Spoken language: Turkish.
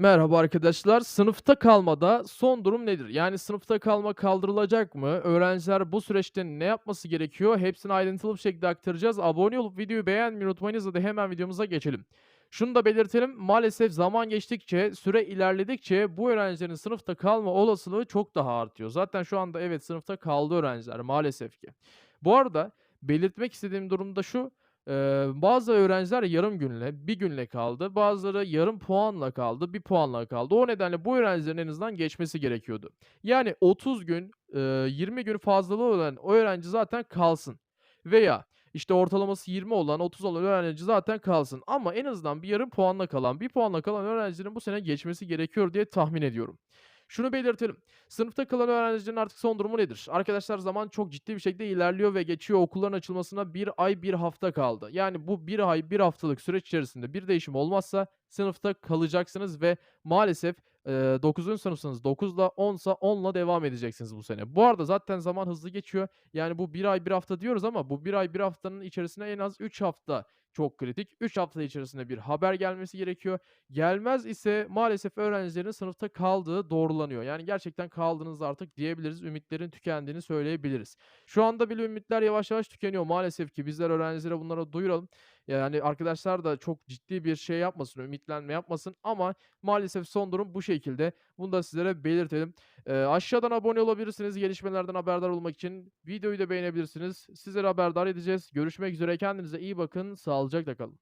Merhaba arkadaşlar. Sınıfta kalmada son durum nedir? Yani sınıfta kalma kaldırılacak mı? Öğrenciler bu süreçte ne yapması gerekiyor? Hepsini ayrıntılı bir şekilde aktaracağız. Abone olup videoyu beğenmeyi unutmayınız. Hadi hemen videomuza geçelim. Şunu da belirtelim. Maalesef zaman geçtikçe, süre ilerledikçe bu öğrencilerin sınıfta kalma olasılığı çok daha artıyor. Zaten şu anda evet sınıfta kaldı öğrenciler maalesef ki. Bu arada belirtmek istediğim durum da şu. Bazı öğrenciler yarım günle, bir günle kaldı. Bazıları yarım puanla kaldı, bir puanla kaldı. O nedenle bu öğrencilerin en azından geçmesi gerekiyordu. Yani 30 gün, eee, 20 gün fazlalığı olan o öğrenci zaten kalsın. Veya işte ortalaması 20 olan, 30 olan öğrenci zaten kalsın. Ama en azından bir yarım puanla kalan, bir puanla kalan öğrencilerin bu sene geçmesi gerekiyor diye tahmin ediyorum. Şunu belirtelim. Sınıfta kalan öğrencilerin artık son durumu nedir? Arkadaşlar zaman çok ciddi bir şekilde ilerliyor ve geçiyor. Okulların açılmasına bir ay bir hafta kaldı. Yani bu bir ay bir haftalık süreç içerisinde bir değişim olmazsa sınıfta kalacaksınız ve maalesef eee 9. sınıfsınız. 9'la 10'sa 10'la devam edeceksiniz bu sene. Bu arada zaten zaman hızlı geçiyor. Yani bu bir ay bir hafta diyoruz ama bu bir ay bir haftanın içerisine en az 3 hafta çok kritik. 3 hafta içerisinde bir haber gelmesi gerekiyor. Gelmez ise maalesef öğrencilerin sınıfta kaldığı doğrulanıyor. Yani gerçekten kaldınız artık diyebiliriz. Ümitlerin tükendiğini söyleyebiliriz. Şu anda bile ümitler yavaş yavaş tükeniyor maalesef ki. Bizler öğrencilere bunlara duyuralım. Yani arkadaşlar da çok ciddi bir şey yapmasın, ümitlenme yapmasın ama maalesef son durum bu şekilde. Bunu da sizlere belirtelim. Eee, aşağıdan abone olabilirsiniz gelişmelerden haberdar olmak için. Videoyu da beğenebilirsiniz. Sizleri haberdar edeceğiz. Görüşmek üzere. Kendinize iyi bakın. Sağlıcakla kalın.